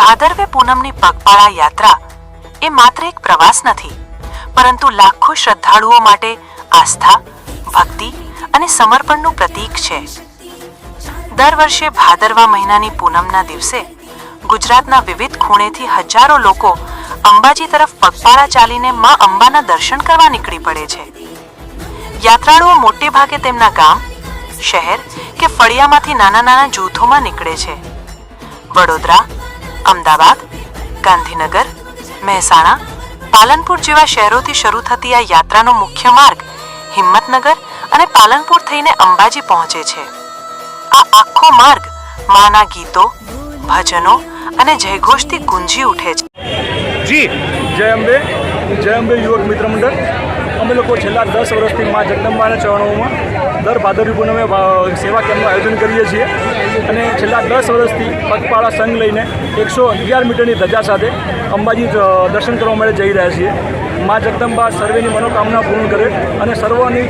ભાદરવે પૂનમની પગપાળા યાત્રા એ માત્ર એક પ્રવાસ નથી, પરંતુ લાખો શ્રદ્ધાળુઓ માટે આસ્થા, ભક્તિ અને સમર્પણનું પ્રતીક છે. દર વર્ષે ભાદરવા મહિનાની પૂનમના દિવસે ગુજરાતના વિવિધ ખૂણેથી હજારો લોકો અંબાજી તરફ પગપાળા ચાલીને મા અંબાના દર્શન કરવા નીકળી પડે છે. યાત્રાળુઓ મોટે ભાગે તેમના ગામ, શહેર કે ફળિયામાંથી નાના નાના જૂથોમાં નીકળે છે. વડોદરા અમદાવાદ, ગાંધીનગર, મહેસાણા, પાલનપુર જેવા શહેરોથી શરૂ થતી આ યાત્રાનો મુખ્ય માર્ગ હિંમતનગર અને પાલનપુર થઈને અંબાજી પહોંચે છે. આ આખો માર્ગ માના ગીતો, ભજનો અને જયઘોષથી ગુંજી ઉઠે છે. જી, જય અંબે જય અંબે યુવક મિત્ર મંડળ. અમે લોકો છેલ્લા દસ વર્ષથી મા જગદંબાના ચરણોમાં દર ભાદરવી પૂનમે સેવા કેમ્પનું આયોજન કરીએ છીએ. અને છેલ્લા દસ વર્ષથી પગપાળા સંઘ લઈને એકસો અગિયાર મીટરની ધજા સાથે અંબાજી દર્શન કરવા માટે જઈ રહ્યા છીએ. મા જગદંબા સર્વેની મનોકામના પૂર્ણ કરે અને સર્વની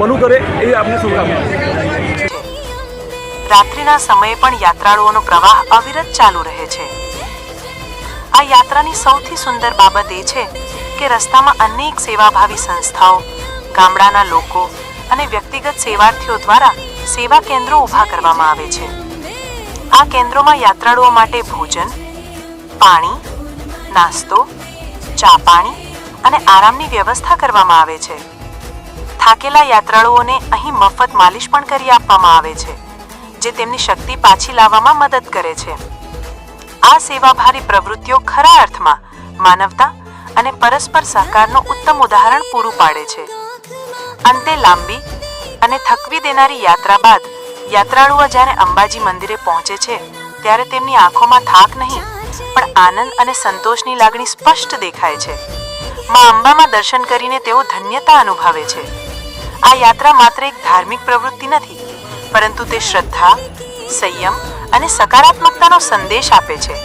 ભલું કરે એ આપને શુભકામના. રાત્રિના સમયે પણ યાત્રાળુઓનો પ્રવાહ અવિરત ચાલુ રહે છે. આ યાત્રાની સૌથી સુંદર બાબત એ છે કે રસ્તામાં અનેક સેવાભાવી સંસ્થાઓ, ગામડાના લોકો અને વ્યક્તિગત સેવાર્થીઓ દ્વારા સેવા કેન્દ્રો ઊભા કરવામાં આવે છે. આ કેન્દ્રોમાં યાત્રાળુઓ માટે ભોજન, પાણી, નાસ્તો, ચા પાણી અને આરામની વ્યવસ્થા કરવામાં આવે છે. થાકેલા યાત્રાળુઓને અહીં મફત માલિશ પણ કરી આપવામાં આવે છે, જે તેમની શક્તિ પાછી લાવવામાં મદદ કરે છે. આ સેવાભારી પ્રવૃત્તિઓ ખરા અર્થમાં માનવતા અને પરસ્પર સહકારનું ઉત્તમ ઉદાહરણ પૂરું પાડે છે. અંતે લાંબી અને થકવી દેનારી યાત્રા બાદ યાત્રાળુઓ જ્યારે અંબાજી મંદિરે પહોંચે છે, ત્યારે તેમની આંખોમાં થાક નહીં, પણ આનંદ અને સંતોષની લાગણી સ્પષ્ટ દેખાય છે. માં અંબામાં દર્શન કરીને તેઓ ધન્યતા અનુભવે છે. આ યાત્રા માત્ર એક ધાર્મિક પ્રવૃત્તિ નથી, પરંતુ તે શ્રદ્ધા, સંયમ અને સકારાત્મકતાનો સંદેશ આપે છે.